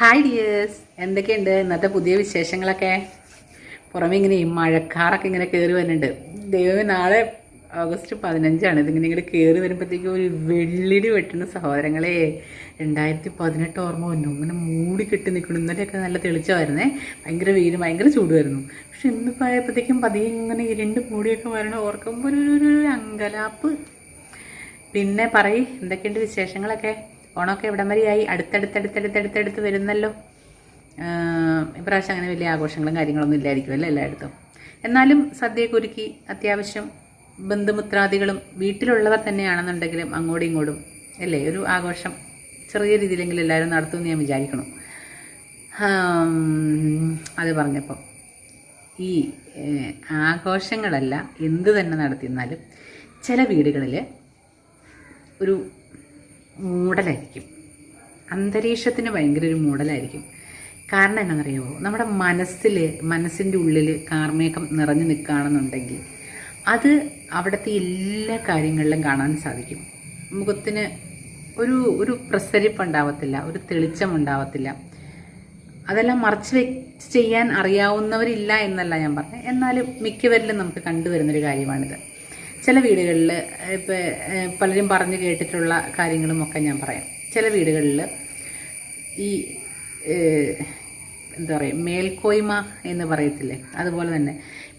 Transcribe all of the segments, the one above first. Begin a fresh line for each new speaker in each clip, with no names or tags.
Hi dears എന്തൊക്കെയുണ്ട്? ഇന്നത്തെ പുതിയ വിശേഷങ്ങളൊക്കെ? പുറമെ ഇങ്ങനെ ഈ മഴക്കാറൊക്കെ ഇങ്ങനെ കയറി വരുന്നുണ്ട്. ദൈവമേ നാളെ ഓഗസ്റ്റ് പതിനഞ്ചാണ്. ഇതിങ്ങനെ ഇങ്ങനെ കയറി വരുമ്പോഴത്തേക്കും ഒരു വെള്ളിടി വെട്ടുന്ന സഹോദരങ്ങളെ. രണ്ടായിരത്തി പതിനെട്ട് ഓർമ്മ വന്നു. ഇങ്ങനെ മൂടി കെട്ടി നിൽക്കണം ഇന്നലെയൊക്കെ നല്ല തെളിച്ചമായിരുന്നേ. ഭയങ്കര വെയിലും ഭയങ്കര ചൂടുമായിരുന്നു. പക്ഷെ ഇന്ന് പോയപ്പോഴത്തേക്കും പതിയെ ഇങ്ങനെ ഇരുണ്ട് മൂടിയൊക്കെ വരണം ഓർക്കുമ്പോൾ ഒരു ഒരു അങ്കലാപ്പ്. പിന്നെ പറയ് എന്തൊക്കെയുണ്ട് വിശേഷങ്ങളൊക്കെ? ഓണമൊക്കെ ഇവിടം വരെയായി അടുത്തടുത്തടുത്തടുത്തടുത്തടുത്ത് വരുന്നല്ലോ. ഇപ്രാവശ്യം അങ്ങനെ വലിയ ആഘോഷങ്ങളും കാര്യങ്ങളൊന്നും ഇല്ലായിരിക്കും അല്ലേ എല്ലായിടത്തും? എന്നാലും സദ്യയൊക്കെ ഒരുക്കി അത്യാവശ്യം ബന്ധുമുത്രാദികളും വീട്ടിലുള്ളവർ തന്നെയാണെന്നുണ്ടെങ്കിലും അങ്ങോട്ടും ഇങ്ങോട്ടും അല്ലേ? ഒരു ആഘോഷം ചെറിയ രീതിയിലെങ്കിലും എല്ലാവരും നടത്തുമെന്ന് ഞാൻ വിചാരിക്കണം അത് പറഞ്ഞപ്പം ഈ ആഘോഷങ്ങളല്ല എന്ത് തന്നെ നടത്തിയെന്നാലും ചില വീടുകളിൽ ഒരു മൂടലായിരിക്കും. അന്തരീക്ഷത്തിന് ഭയങ്കര ഒരു മൂടലായിരിക്കും. കാരണം എന്താണെന്നറിയോ? നമ്മുടെ മനസ്സിൽ മനസ്സിന്റെ ഉള്ളിൽ കാർമേഘം നിറഞ്ഞു നിൽക്കുകയാണെന്നുണ്ടെങ്കിൽ അത് അവിടുത്തെ എല്ലാ കാര്യങ്ങളിലും കാണാൻ സാധിക്കും. മുഖത്തിന് ഒരു ഒരു പ്രസരിപ്പ് ഉണ്ടാവത്തില്ല ഒരു തെളിച്ചം ഉണ്ടാവത്തില്ല. അതെല്ലാം മറച്ചു വെച്ച് ചെയ്യാൻ അറിയാവുന്നവരില്ല എന്നല്ല ഞാൻ പറഞ്ഞത്. എന്നാലും മിക്കവരിലും നമുക്ക് കണ്ടുവരുന്നൊരു കാര്യമാണിത്. ചില വീടുകളിൽ ഇപ്പോൾ പലരും പറഞ്ഞു കേട്ടിട്ടുള്ള കാര്യങ്ങളുമൊക്കെ ഞാൻ പറയാം. ചില വീടുകളിൽ ഈ എന്താ പറയുക മേൽക്കോയ്മ എന്ന് പറയത്തില്ലേ? അതുപോലെ തന്നെ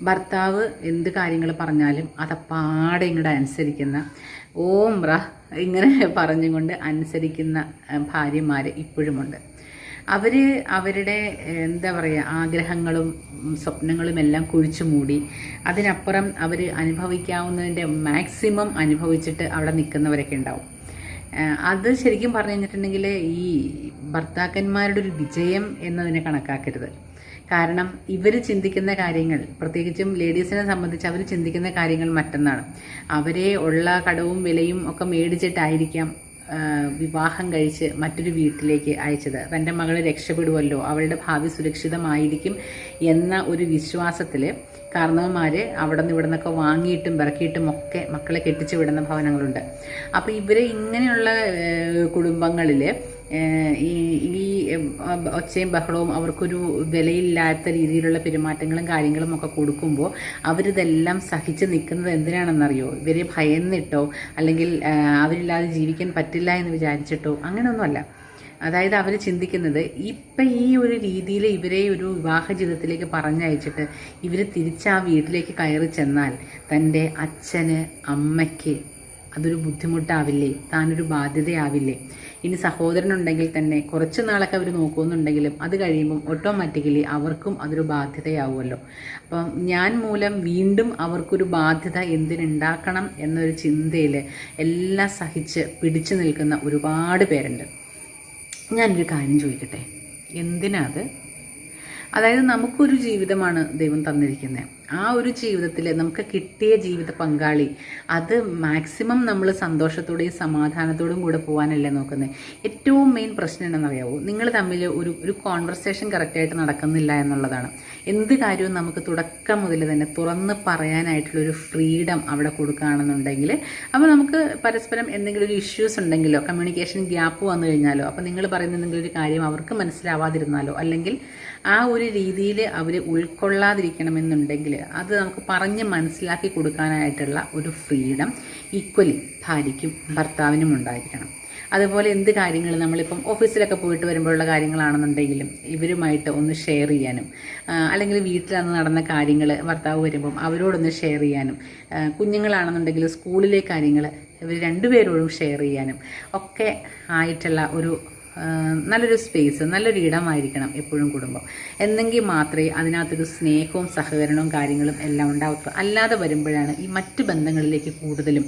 ഭർത്താവ് എന്ത് കാര്യങ്ങൾ പറഞ്ഞാലും അതപ്പാടെ ഇങ്ങോട്ട് അനുസരിക്കുന്ന ഓം റ ഇങ്ങനെ പറഞ്ഞുകൊണ്ട് അനുസരിക്കുന്ന ഭാര്യമാർ ഇപ്പോഴുമുണ്ട്. അവർ അവരുടെ എന്താ പറയുക ആഗ്രഹങ്ങളും സ്വപ്നങ്ങളും എല്ലാം കുഴിച്ചു മൂടി അതിനപ്പുറം അവർ അനുഭവിക്കാവുന്നതിന്റെ മാക്സിമം അനുഭവിച്ചിട്ട് അവിടെ നിൽക്കുന്നവരൊക്കെ ഉണ്ടാവും. അത് ശരിക്കും പറഞ്ഞു കഴിഞ്ഞിട്ടുണ്ടെങ്കിൽ ഈ ഭർത്താക്കന്മാരുടെ ഒരു വിജയം എന്നതിനെ കണക്കാക്കരുത്. കാരണം ഇവർ ചിന്തിക്കുന്ന കാര്യങ്ങൾ പ്രത്യേകിച്ചും ലേഡീസിനെ സംബന്ധിച്ച് അവർ ചിന്തിക്കുന്ന കാര്യങ്ങൾ മറ്റൊന്നാണ്. അവരെ ഉള്ള കടവും വിലയും ഒക്കെ മേടിച്ചിട്ടായിരിക്കാം വിവാഹം കഴിച്ച് മറ്റൊരു വീട്ടിലേക്ക് അയച്ചത്. തന്റെ മകൾ രക്ഷപ്പെടുമല്ലോ അവളുടെ ഭാവി സുരക്ഷിതമായിരിക്കും എന്ന ഒരു വിശ്വാസത്തിൽ കാരണവന്മാർ അവിടെ നിന്ന് ഇവിടെ നിന്നൊക്കെ വാങ്ങിയിട്ടും പിറക്കിയിട്ടും ഒക്കെ മക്കളെ കെട്ടിച്ചു വിടുന്ന ഭവനങ്ങളുണ്ട്. അപ്പോൾ ഇവർ ഇങ്ങനെയുള്ള കുടുംബങ്ങളിൽ ഈ ഒച്ചയും ബഹളവും അവർക്കൊരു വിലയില്ലാത്ത രീതിയിലുള്ള പെരുമാറ്റങ്ങളും കാര്യങ്ങളും ഒക്കെ കൊടുക്കുമ്പോൾ അവരിതെല്ലാം സഹിച്ച് നിൽക്കുന്നത് എന്തിനാണെന്നറിയോ? ഇവരെ ഭയന്നിട്ടോ അല്ലെങ്കിൽ അവരില്ലാതെ ജീവിക്കാൻ പറ്റില്ല എന്ന് വിചാരിച്ചിട്ടോ? അങ്ങനെയൊന്നുമല്ല. അതായത് അവർ ചിന്തിക്കുന്നത് ഇപ്പം ഈ ഒരു രീതിയിൽ ഇവരെ ഒരു വിവാഹ ജീവിതത്തിലേക്ക് പറഞ്ഞയച്ചിട്ട് ഇവർ തിരിച്ച് ആ വീട്ടിലേക്ക് കയറി ചെന്നാൽ തന്റെ അച്ഛന് അമ്മയ്ക്ക് അതൊരു ബുദ്ധിമുട്ടാവില്ലേ? താനൊരു ബാധ്യതയാവില്ലേ? ഇനി സഹോദരനുണ്ടെങ്കിൽ തന്നെ കുറച്ച് നാളൊക്കെ അവർ നോക്കുമെന്നുണ്ടെങ്കിലും അത് കഴിയുമ്പം ഓട്ടോമാറ്റിക്കലി അവർക്കും അതൊരു ബാധ്യതയാവുമല്ലോ. അപ്പം ഞാൻ മൂലം വീണ്ടും അവർക്കൊരു ബാധ്യത എന്തിനുണ്ടാക്കണം എന്നൊരു ചിന്തയിൽ എല്ലാം സഹിച്ച് പിടിച്ചു നിൽക്കുന്ന ഒരുപാട് പേരുണ്ട്. ഞാനൊരു കാര്യം ചോദിക്കട്ടെ? എന്തിനാ അത്? അതായത് നമുക്കൊരു ജീവിതമാണ് ദൈവം തന്നിരിക്കുന്നത് ആ ഒരു ജീവിതത്തിൽ നമുക്ക് കിട്ടിയ ജീവിത പങ്കാളി അത് മാക്സിമം നമ്മൾ സന്തോഷത്തോടെയും സമാധാനത്തോടും കൂടെ പോകാനല്ലേ നോക്കുന്നത് ഏറ്റവും മെയിൻ പ്രശ്നം എന്താണെന്നറിയാവോ? നിങ്ങൾ തമ്മിൽ ഒരു ഒരു കോൺവെർസേഷൻ കറക്റ്റായിട്ട് നടക്കുന്നില്ല എന്നുള്ളതാണ്. എന്ത് കാര്യവും നമുക്ക് തുടക്കം മുതൽ തന്നെ തുറന്ന് പറയാനായിട്ടുള്ളൊരു ഫ്രീഡം അവിടെ കൊടുക്കുകയാണെന്നുണ്ടെങ്കിൽ അപ്പോൾ നമുക്ക് പരസ്പരം എന്തെങ്കിലും ഒരു ഇഷ്യൂസ് ഉണ്ടെങ്കിലോ കമ്മ്യൂണിക്കേഷൻ ഗ്യാപ്പ് വന്നു കഴിഞ്ഞാലോ അപ്പോൾ നിങ്ങൾ പറയുന്ന എന്തെങ്കിലും ഒരു കാര്യം അവർക്ക് മനസ്സിലാവാതിരുന്നാലോ അല്ലെങ്കിൽ ആ ഒരു രീതിയിൽ അവർ ഉൾക്കൊള്ളാതിരിക്കണമെന്നുണ്ടെങ്കിൽ അത് നമുക്ക് പറഞ്ഞ് മനസ്സിലാക്കി കൊടുക്കാനായിട്ടുള്ള ഒരു ഫ്രീഡം ഈക്വലി ഭാര്യയ്ക്കും ഭർത്താവിനും ഉണ്ടായിരിക്കണം. അതുപോലെ എന്ത് കാര്യങ്ങൾ നമ്മളിപ്പം ഓഫീസിലൊക്കെ പോയിട്ട് വരുമ്പോഴുള്ള കാര്യങ്ങളാണെന്നുണ്ടെങ്കിലും ഇവരുമായിട്ട് ഒന്ന് ഷെയർ ചെയ്യാനും അല്ലെങ്കിൽ വീട്ടിലന്ന് നടന്ന കാര്യങ്ങൾ ഭർത്താവ് വരുമ്പം അവരോടൊന്ന് ഷെയർ ചെയ്യാനും കുഞ്ഞുങ്ങളാണെന്നുണ്ടെങ്കിൽ സ്കൂളിലെ കാര്യങ്ങൾ ഇവർ രണ്ടുപേരോടും ഷെയർ ചെയ്യാനും ഒക്കെ ആയിട്ടുള്ള ഒരു നല്ലൊരു സ്പേസ് നല്ലൊരു ഇടമായിരിക്കണം എപ്പോഴും കുടുംബം. എന്നെങ്കിൽ മാത്രമേ അതിനകത്തൊരു സ്നേഹവും സഹകരണവും കാര്യങ്ങളും എല്ലാം ഉണ്ടാവത്തുള്ളൂ. അല്ലാതെ വരുമ്പോഴാണ് ഈ മറ്റ് ബന്ധങ്ങളിലേക്ക് കൂടുതലും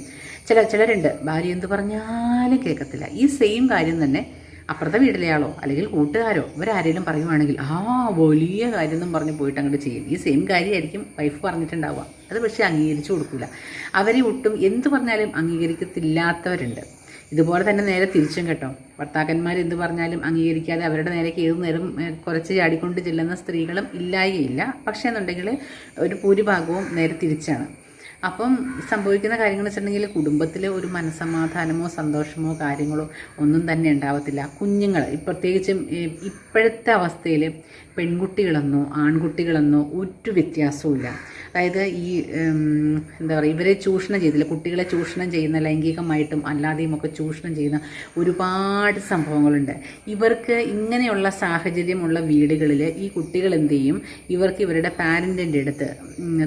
ചില ചിലരുണ്ട് ഭാര്യ എന്ത് പറഞ്ഞാലും കേൾക്കത്തില്ല. ഈ സെയിം കാര്യം തന്നെ അപ്പുറത്തെ വീട്ടിലെയാളോ അല്ലെങ്കിൽ കൂട്ടുകാരോ ഇവരാരെങ്കിലും പറയുവാണെങ്കിൽ ആ വലിയ കാര്യം എന്നും പറഞ്ഞ് പോയിട്ട് അങ്ങോട്ട് ചെയ്യും. ഈ സെയിം കാര്യമായിരിക്കും വൈഫ് പറഞ്ഞിട്ടുണ്ടാവുക. അത് പക്ഷേ അംഗീകരിച്ചു കൊടുക്കില്ല അവരെ ഒട്ടും എന്ത് പറഞ്ഞാലും അംഗീകരിക്കത്തില്ലാത്തവരുണ്ട്. ഇതുപോലെ തന്നെ നേരെ തിരിച്ചും കേട്ടോ. ഭർത്താക്കന്മാർ എന്ത് പറഞ്ഞാലും അംഗീകരിക്കാതെ അവരുടെ നേരേക്ക് ഏത് നേരം കുറച്ച് ചാടിക്കൊണ്ട് ചെല്ലുന്ന സ്ത്രീകളും ഇല്ലായില്ല പക്ഷേ എന്നുണ്ടെങ്കിൽ ഒരു ഭൂരിഭാഗവും നേരെ തിരിച്ചാണ്. അപ്പം സംഭവിക്കുന്ന കാര്യങ്ങൾ വെച്ചിട്ടുണ്ടെങ്കിൽ കുടുംബത്തിൽ ഒരു മനസമാധാനമോ സന്തോഷമോ കാര്യങ്ങളോ ഒന്നും തന്നെ ഉണ്ടാവത്തില്ല. കുഞ്ഞുങ്ങൾ പ്രത്യേകിച്ചും ഇപ്പോഴത്തെ അവസ്ഥയിൽ പെൺകുട്ടികളെന്നോ ആൺകുട്ടികളെന്നോ ഒരു വ്യത്യാസവും അതായത് ഈ എന്താ പറയുക ഇവരെ ചൂഷണം ചെയ്തില്ല കുട്ടികളെ ചൂഷണം ചെയ്യുന്ന ലൈംഗികമായിട്ടും അല്ലാതെയും ഒക്കെ ചൂഷണം ചെയ്യുന്ന ഒരുപാട് സംഭവങ്ങളുണ്ട്. ഇവർക്ക് ഇങ്ങനെയുള്ള സാഹചര്യമുള്ള വീടുകളിൽ ഈ കുട്ടികൾ എന്ത് ചെയ്യും? ഇവർക്ക് ഇവരുടെ പാരന്റിന്റെ അടുത്ത്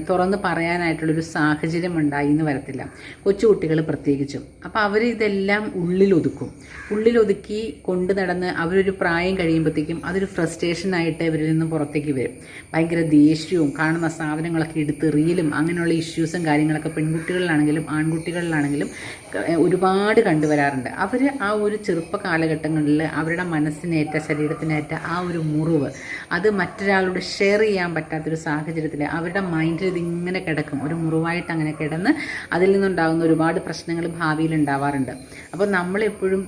തുറന്ന് പറയാനായിട്ടുള്ളൊരു സാഹചര്യം ഉണ്ടായി എന്ന് വരത്തില്ല. കൊച്ചുകുട്ടികൾ പ്രത്യേകിച്ചും. അപ്പോൾ അവർ ഇതെല്ലാം ഉള്ളിലൊതുക്കും. ഉള്ളിലൊതുക്കി കൊണ്ട് നടന്ന് അവരൊരു പ്രായം കഴിയുമ്പോഴത്തേക്കും അതൊരു ഫ്രസ്ട്രേഷനായിട്ട് ഇവരിൽ നിന്ന് പുറത്തേക്ക് വരും. ഭയങ്കര ദേഷ്യവും കാണുന്ന സാധനങ്ങളൊക്കെ റീലും അങ്ങനെയുള്ള ഇഷ്യൂസും കാര്യങ്ങളൊക്കെ പെൺകുട്ടികളിലാണെങ്കിലും ആൺകുട്ടികളിലാണെങ്കിലും ഒരുപാട് കണ്ടുവരാറുണ്ട്. അവർ ആ ഒരു ചെറുപ്പ കാലഘട്ടങ്ങളിൽ അവരുടെ മനസ്സിനേറ്റ ശരീരത്തിനേറ്റ ആ ഒരു മുറിവ് അത് മറ്റൊരാളോട് ഷെയർ ചെയ്യാൻ പറ്റാത്തൊരു സാഹചര്യത്തിൽ അവരുടെ മൈൻഡിൽ ഇതിങ്ങനെ കിടക്കും. ഒരു മുറിവായിട്ട് അങ്ങനെ കിടന്ന് അതിൽ നിന്നുണ്ടാകുന്ന ഒരുപാട് പ്രശ്നങ്ങൾ ഭാവിയിൽ ഉണ്ടാവാറുണ്ട്. അപ്പോൾ നമ്മളെപ്പോഴും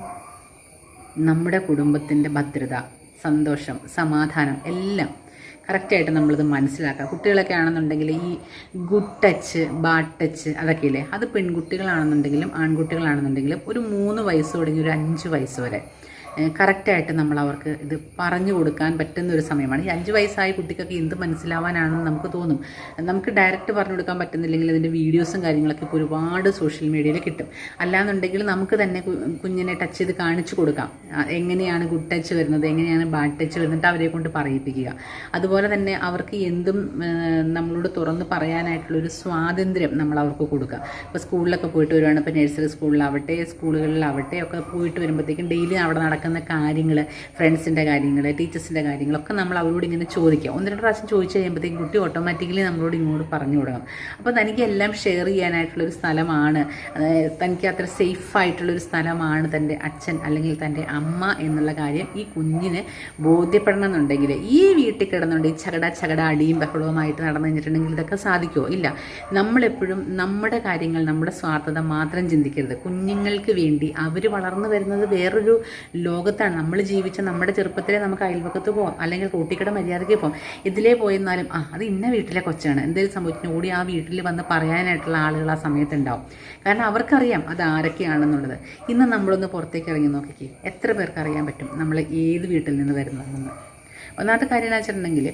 നമ്മുടെ കുടുംബത്തിന്റെ ഭദ്രത സന്തോഷം സമാധാനം എല്ലാം കറക്റ്റായിട്ട് നമ്മളിത് മനസ്സിലാക്കുക കുട്ടികളൊക്കെ ആണെന്നുണ്ടെങ്കിൽ ഈ ഗുഡ് ടച്ച് ബാഡ് ടച്ച് അതൊക്കെ ഇല്ലേ അത് പെൺകുട്ടികളാണെന്നുണ്ടെങ്കിലും ആൺകുട്ടികളാണെന്നുണ്ടെങ്കിലും ഒരു മൂന്ന് വയസ്സ് തുടങ്ങി ഒരു അഞ്ച് വയസ്സ് വരെ കറക്റ്റായിട്ട് നമ്മൾ അവർക്ക് ഇത് പറഞ്ഞു കൊടുക്കാൻ പറ്റുന്ന ഒരു സമയമാണ്. ഈ അഞ്ച് വയസ്സായ കുട്ടിക്കൊക്കെ എന്ത് മനസ്സിലാവാനാണെന്ന് നമുക്ക് തോന്നും. നമുക്ക് ഡയറക്റ്റ് പറഞ്ഞു കൊടുക്കാൻ പറ്റുന്നില്ലെങ്കിൽ അതിന്റെ വീഡിയോസും കാര്യങ്ങളൊക്കെ ഇപ്പോൾ ഒരുപാട് സോഷ്യൽ മീഡിയയിൽ കിട്ടും. അല്ലാന്നുണ്ടെങ്കിൽ നമുക്ക് തന്നെ കുഞ്ഞിനെ ടച്ച് ചെയ്ത് കാണിച്ചു കൊടുക്കാം. എങ്ങനെയാണ് ഗുഡ് ടച്ച് വരുന്നത് എങ്ങനെയാണ് ബാഡ് ടച്ച് വരുന്നത് അവരെ കൊണ്ട് പറയിപ്പിക്കുക. അതുപോലെ തന്നെ അവർക്ക് എന്തും നമ്മളോട് തുറന്ന് പറയാനായിട്ടുള്ളൊരു സ്വാതന്ത്ര്യം നമ്മൾ അവർക്ക് കൊടുക്കുക. ഇപ്പോൾ സ്കൂളിലൊക്കെ പോയിട്ട് വരുവാണ്. ഇപ്പോൾ നഴ്സറി സ്കൂളിലാവട്ടെ സ്കൂളുകളിലാവട്ടെ ഒക്കെ പോയിട്ട് വരുമ്പോഴത്തേക്കും ഡെയിലി അവിടെ നടക്കുന്ന കാര്യങ്ങൾ ഫ്രണ്ട്സിന്റെ കാര്യങ്ങൾ ടീച്ചേഴ്സിന്റെ കാര്യങ്ങളൊക്കെ നമ്മൾ അവരോട് ഇങ്ങനെ ചോദിക്കുക ഒന്ന് രണ്ട് പ്രാവശ്യം ചോദിച്ചു കഴിയുമ്പോഴത്തേക്കും കുട്ടി ഓട്ടോമാറ്റിക്കലി നമ്മളോട് ഇങ്ങോട്ട് പറഞ്ഞു തുടങ്ങും അപ്പോൾ തനിക്ക് എല്ലാം ഷെയർ ചെയ്യാനായിട്ടുള്ളൊരു സ്ഥലമാണ് തനിക്ക് അത്ര സേഫ് ആയിട്ടുള്ളൊരു സ്ഥലമാണ് തന്റെ അച്ഛൻ അല്ലെങ്കിൽ തന്റെ അമ്മ എന്നുള്ള കാര്യം ഈ കുഞ്ഞിന് ബോധ്യപ്പെടണം എന്നുണ്ടെങ്കിൽ ഈ വീട്ടിൽ കിടന്നുകൊണ്ട് ഈ ചകട ചകട അടിയും ബഹളവുമായിട്ട് നടന്നു കഴിഞ്ഞിട്ടുണ്ടെങ്കിൽ ഇതൊക്കെ സാധിക്കുമോ ഇല്ല. നമ്മളെപ്പോഴും നമ്മുടെ കാര്യങ്ങൾ നമ്മുടെ സ്വാർത്ഥത മാത്രം ചിന്തിക്കരുത്. കുഞ്ഞുങ്ങൾക്ക് വേണ്ടി അവർ വളർന്നു വരുന്നത് വേറൊരു ലോകത്താണ്. നമ്മൾ ജീവിച്ച നമ്മുടെ ചെറുപ്പത്തിലെ നമുക്ക് അയൽവക്കത്ത് പോകാം അല്ലെങ്കിൽ കൂട്ടിക്കട മര്യാദയ്ക്ക് പോകാം ഇതിലേ പോയെന്നാലും ആ അത് ഇന്ന വീട്ടിലെ കൊച്ചാണ്. എന്തെങ്കിലും സംഭവിക്കുന്നു കൂടി ആ വീട്ടിൽ വന്ന് പറയാനായിട്ടുള്ള ആളുകൾ ആ സമയത്തുണ്ടാവും. കാരണം അവർക്കറിയാം അത് ആരൊക്കെയാണെന്നുള്ളത്. ഇന്ന് നമ്മളൊന്ന് പുറത്തേക്ക് ഇറങ്ങി നോക്കിക്കേ. എത്ര പേർക്ക് അറിയാൻ പറ്റും നമ്മൾ ഏത് വീട്ടിൽ നിന്ന് വരുന്നതെന്ന്. ഒന്നാമത്തെ കാര്യം എന്ന് വെച്ചിട്ടുണ്ടെങ്കിൽ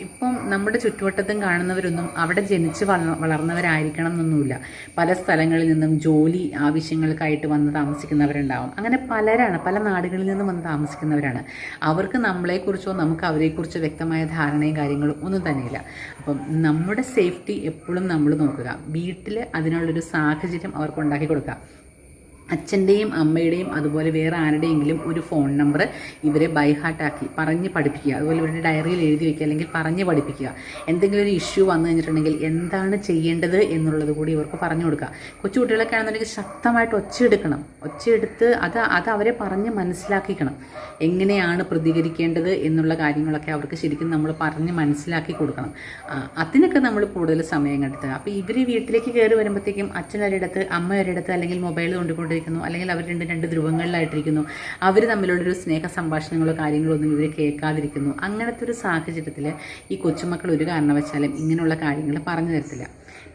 ഇപ്പം നമ്മുടെ ചുറ്റുവട്ടത്തും കാണുന്നവരൊന്നും അവിടെ ജനിച്ച് വള വളർന്നവരായിരിക്കണം എന്നൊന്നുമില്ല പല സ്ഥലങ്ങളിൽ നിന്നും ജോലി ആവശ്യങ്ങൾക്കായിട്ട് വന്ന് താമസിക്കുന്നവരുണ്ടാവും. അങ്ങനെ പലരാണ് പല നാടുകളിൽ നിന്നും വന്ന് താമസിക്കുന്നവരാണ്. അവർക്ക് നമ്മളെക്കുറിച്ചോ നമുക്ക് അവരെക്കുറിച്ചോ വ്യക്തമായ ധാരണയും കാര്യങ്ങളും ഒന്നും തന്നെയില്ല. അപ്പം നമ്മുടെ സേഫ്റ്റി എപ്പോഴും നമ്മൾ നോക്കുക. വീട്ടിൽ അതിനുള്ളൊരു സാഹചര്യം അവർക്ക് ഉണ്ടാക്കി കൊടുക്കുക. അച്ഛന്റെയും അമ്മയുടെയും അതുപോലെ വേറെ ആരുടെയെങ്കിലും ഒരു ഫോൺ നമ്പർ ഇവരെ ബൈഹാർട്ടാക്കി പറഞ്ഞ് പഠിപ്പിക്കുക. അതുപോലെ ഇവരുടെ ഡയറിയിൽ എഴുതി വെക്കുക അല്ലെങ്കിൽ പറഞ്ഞ് പഠിപ്പിക്കുക. എന്തെങ്കിലും ഒരു ഇഷ്യൂ വന്നു കഴിഞ്ഞിട്ടുണ്ടെങ്കിൽ എന്താണ് ചെയ്യേണ്ടത് എന്നുള്ളത് കൂടി ഇവർക്ക് പറഞ്ഞു കൊടുക്കുക. കൊച്ചു കുട്ടികളൊക്കെ ആണെന്നുണ്ടെങ്കിൽ ശക്തമായിട്ട് ഒച്ചയെടുക്കണം. ഒച്ചയെടുത്ത് അത് അത് അവരെ പറഞ്ഞ് മനസ്സിലാക്കിക്കണം. എങ്ങനെയാണ് പ്രതികരിക്കേണ്ടത് എന്നുള്ള കാര്യങ്ങളൊക്കെ അവർക്ക് ശരിക്കും നമ്മൾ പറഞ്ഞ് മനസ്സിലാക്കി കൊടുക്കണം. അതിനൊക്കെ നമ്മൾ കൂടുതൽ സമയം കണ്ടെത്തുക. അപ്പോൾ ഇവർ വീട്ടിലേക്ക് കയറി വരുമ്പോഴത്തേക്കും അച്ഛൻ ഒരിടത്ത് അമ്മ ഒരിടത്ത് അല്ലെങ്കിൽ മൊബൈൽ കൊണ്ടുകൊണ്ടിരിക്കുന്നു അല്ലെങ്കിൽ അവർ രണ്ട് രണ്ട് ധ്രുവങ്ങളിലായിട്ടിരിക്കുന്നു. അവർ തമ്മിലുള്ളൊരു സ്നേഹ സംഭാഷണങ്ങളോ കാര്യങ്ങളോ ഒന്നും ഇവർ കേൾക്കാതിരിക്കുന്നു. അങ്ങനത്തെ ഒരു സാഹചര്യത്തിൽ ഈ കൊച്ചുമക്കൾ ഒരു കാരണവശാലും ഇങ്ങനെയുള്ള കാര്യങ്ങൾ പറഞ്ഞു തരത്തില്ല.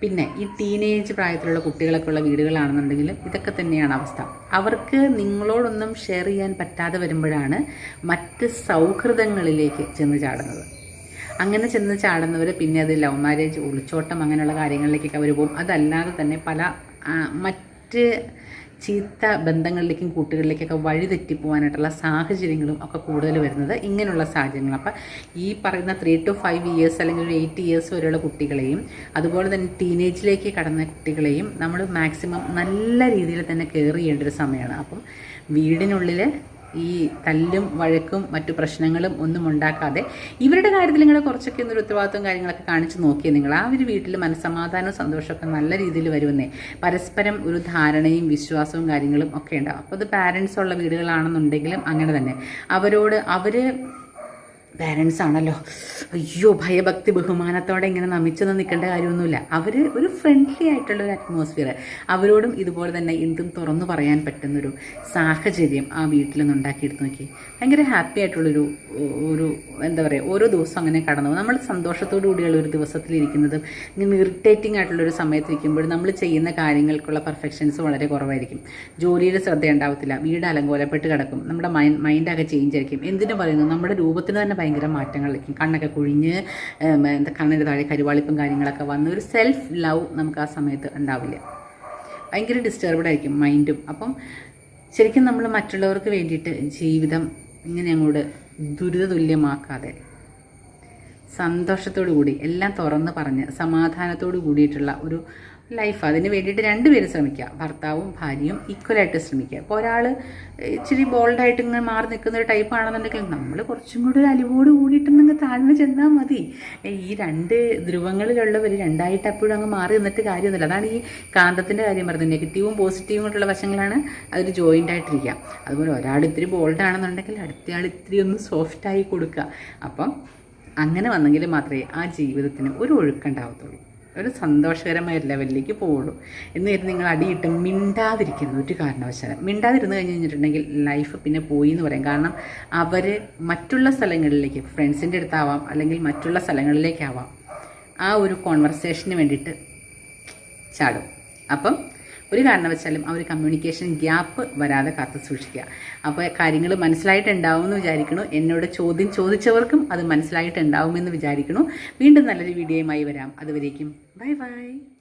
പിന്നെ ഈ ടീനേജ് പ്രായത്തിലുള്ള കുട്ടികളൊക്കെ ഉള്ള വീടുകളാണെന്നുണ്ടെങ്കിൽ ഇതൊക്കെ തന്നെയാണ് അവസ്ഥ. അവർക്ക് നിങ്ങളോടൊന്നും ഷെയർ ചെയ്യാൻ പറ്റാതെ വരുമ്പോഴാണ് മറ്റ് സൗഹൃദങ്ങളിലേക്ക് ചെന്ന് ചാടുന്നത്. അങ്ങനെ ചെന്ന് ചാടുന്നവർ പിന്നെ അത് ലവ് മാരേജ് ഒളിച്ചോട്ടം അങ്ങനെയുള്ള കാര്യങ്ങളിലേക്കൊക്കെ അവർ പോകും. അതല്ലാതെ തന്നെ പല മറ്റ് ചീത്ത ബന്ധങ്ങളിലേക്കും കൂട്ടുകളിലേക്കൊക്കെ വഴി തെറ്റിപ്പോകാനായിട്ടുള്ള സാഹചര്യങ്ങളും ഒക്കെ കൂടുതൽ വരുന്നത് ഇങ്ങനെയുള്ള സാഹചര്യങ്ങൾ അപ്പം ഈ പറയുന്ന ത്രീ ടു ഫൈവ് ഇയേഴ്സ് അല്ലെങ്കിൽ ഒരു എയ്റ്റ് ഇയേഴ്സ് വരെയുള്ള കുട്ടികളെയും അതുപോലെ തന്നെ ടീനേജിലേക്ക് കടന്ന കുട്ടികളെയും നമ്മൾ മാക്സിമം നല്ല രീതിയിൽ തന്നെ കെയർ ചെയ്യേണ്ട ഒരു സമയമാണ്. അപ്പം വീടിനുള്ളിൽ ഈ തല്ലും വഴക്കും മറ്റു പ്രശ്നങ്ങളും ഒന്നും ഉണ്ടാക്കാതെ ഇവരുടെ കാര്യത്തിൽ നിങ്ങൾ കുറച്ചൊക്കെ ഒന്നൊരു ഉത്തരവാദിത്വം കാര്യങ്ങളൊക്കെ കാണിച്ച് നോക്കിയേ നിങ്ങൾ. ആ ഒരു വീട്ടിൽ മനസ്സമാധാനവും സന്തോഷമൊക്കെ നല്ല രീതിയിൽ വരുമെന്നേ. പരസ്പരം ഒരു ധാരണയും വിശ്വാസവും കാര്യങ്ങളും ഒക്കെ ഉണ്ടാവും. അപ്പോൾ അത് പാരൻസ് ഉള്ള വീടുകളാണെന്നുണ്ടെങ്കിലും അങ്ങനെ തന്നെ. അവരോട് അവർ പാരൻസ് ആണല്ലോ. അയ്യോ ഭയഭക്തി ബഹുമാനത്തോടെ ഇങ്ങനെ നമിച്ചൊന്നും നിൽക്കേണ്ട കാര്യമൊന്നുമില്ല. അവർ ഒരു ഫ്രണ്ട്ലി ആയിട്ടുള്ള ഒരു അറ്റ്മോസ്ഫിയർ അവരോടും ഇതുപോലെ തന്നെ എന്തും തുറന്നു പറയാൻ പറ്റുന്നൊരു സാഹചര്യം ആ വീട്ടിൽ നിന്ന് ഉണ്ടാക്കിയെടുത്ത് നോക്കി. ഭയങ്കര ഹാപ്പി ആയിട്ടുള്ളൊരു ഒരു എന്താ പറയുക ഓരോ ദിവസം അങ്ങനെ കടന്നു. നമ്മൾ സന്തോഷത്തോടു കൂടിയുള്ള ഒരു ദിവസത്തിലിരിക്കുന്നതും ഇങ്ങനെ ഇറിറ്റേറ്റിംഗ് ആയിട്ടുള്ളൊരു സമയത്തിരിക്കുമ്പോഴും നമ്മൾ ചെയ്യുന്ന കാര്യങ്ങൾക്കുള്ള പെർഫെക്ഷൻസ് വളരെ കുറവായിരിക്കും. ജോലിയിൽ ശ്രദ്ധ ഉണ്ടാവത്തില്ല. വീട് അലങ്കോലപ്പെട്ട് കിടക്കും. നമ്മുടെ മൈൻഡ് മൈൻഡൊക്കെ ചേഞ്ച് ആയിരിക്കും. എന്തിനു പറയുന്നു? നമ്മുടെ രൂപത്തിന് തന്നെ ഭയങ്കര മാറ്റങ്ങൾ. കണ്ണൊക്കെ കുഴിഞ്ഞ് എന്താ കണ്ണിന്റെ താഴെ കരുവാളിപ്പും കാര്യങ്ങളൊക്കെ വന്ന് ഒരു സെൽഫ് ലവ് നമുക്ക് ആ സമയത്ത് ഉണ്ടാവില്ല. ഭയങ്കര ഡിസ്റ്റർബ്ഡ് ആയിരിക്കും മൈൻഡും അപ്പം ശരിക്കും നമ്മൾ മറ്റുള്ളവർക്ക് വേണ്ടിയിട്ട് ജീവിതം ഇങ്ങനെ അങ്ങോട്ട് ദുരിതതുല്യമാക്കാതെ സന്തോഷത്തോടു കൂടി എല്ലാം തുറന്ന് പറഞ്ഞ് സമാധാനത്തോടു കൂടിയിട്ടുള്ള ഒരു ലൈഫ് അതിന് വേണ്ടിയിട്ട് രണ്ടുപേരും ശ്രമിക്കുക. ഭർത്താവും ഭാര്യയും ഈക്വലായിട്ട് ശ്രമിക്കുക. ഇപ്പോൾ ഒരാൾ ഇച്ചിരി ബോൾഡായിട്ട് ഇങ്ങനെ മാറി നിൽക്കുന്ന ഒരു ടൈപ്പ് ആണെന്നുണ്ടെങ്കിൽ നമ്മൾ കുറച്ചും കൂടി ഒരു അലിവോട് കൂടിയിട്ട് നിങ്ങൾ താഴ്ന്നു ചെന്നാൽ മതി. ഈ രണ്ട് ധ്രുവങ്ങളിലുള്ളവർ രണ്ടായിട്ട് എപ്പോഴും അങ്ങ് മാറി നിന്നിട്ട് കാര്യമൊന്നുമില്ല. അതാണ് ഈ കാന്തത്തിന്റെ കാര്യം പറഞ്ഞത്. നെഗറ്റീവും പോസിറ്റീവും ആയിട്ടുള്ള വശങ്ങളാണ് അതിൽ ജോയിന്റ് ആയിട്ടിരിക്കുക. അതുപോലെ ഒരാൾ ഇത്തിരി ബോൾഡ് ആണെന്നുണ്ടെങ്കിൽ അടുത്തയാൾ ഇത്തിരി ഒന്ന് സോഫ്റ്റായി കൊടുക്കുക. അപ്പം അങ്ങനെ വന്നെങ്കിൽ മാത്രമേ ആ ജീവിതത്തിന് ഒരു ഒഴുക്കുണ്ടാവത്തുള്ളൂ ഒരു സന്തോഷകരമായ ലെവലിലേക്ക് പോവുള്ളൂ എന്നിട്ട് നിങ്ങൾ അടിയിട്ട് മിണ്ടാതിരിക്കുന്നു ഒരു കാരണവശാലും. മിണ്ടാതിരുന്ന് കഴിഞ്ഞ് കഴിഞ്ഞിട്ടുണ്ടെങ്കിൽ ലൈഫ് പിന്നെ പോയി എന്ന് പറയും. കാരണം അവർ മറ്റുള്ള സ്ഥലങ്ങളിലേക്ക് ഫ്രണ്ട്സിന്റെ അടുത്താവാം അല്ലെങ്കിൽ മറ്റുള്ള സ്ഥലങ്ങളിലേക്കാവാം ആ ഒരു കോൺവെർസേഷന് വേണ്ടിയിട്ട് ചാടും. അപ്പം ഒരു കാരണവശാലും ആ ഒരു കമ്മ്യൂണിക്കേഷൻ ഗ്യാപ്പ് വരാതെ കാത്തു സൂക്ഷിക്കുക. അപ്പോൾ കാര്യങ്ങൾ മനസ്സിലായിട്ടുണ്ടാവും എന്ന് വിചാരിക്കുന്നു. എന്നോട് ചോദ്യം ചോദിച്ചവർക്കും അത് മനസ്സിലായിട്ടുണ്ടാവുമെന്ന് വിചാരിക്കണു വീണ്ടും നല്ലൊരു വീഡിയോയുമായി വരാം. അതുവരേക്കും. Bye bye.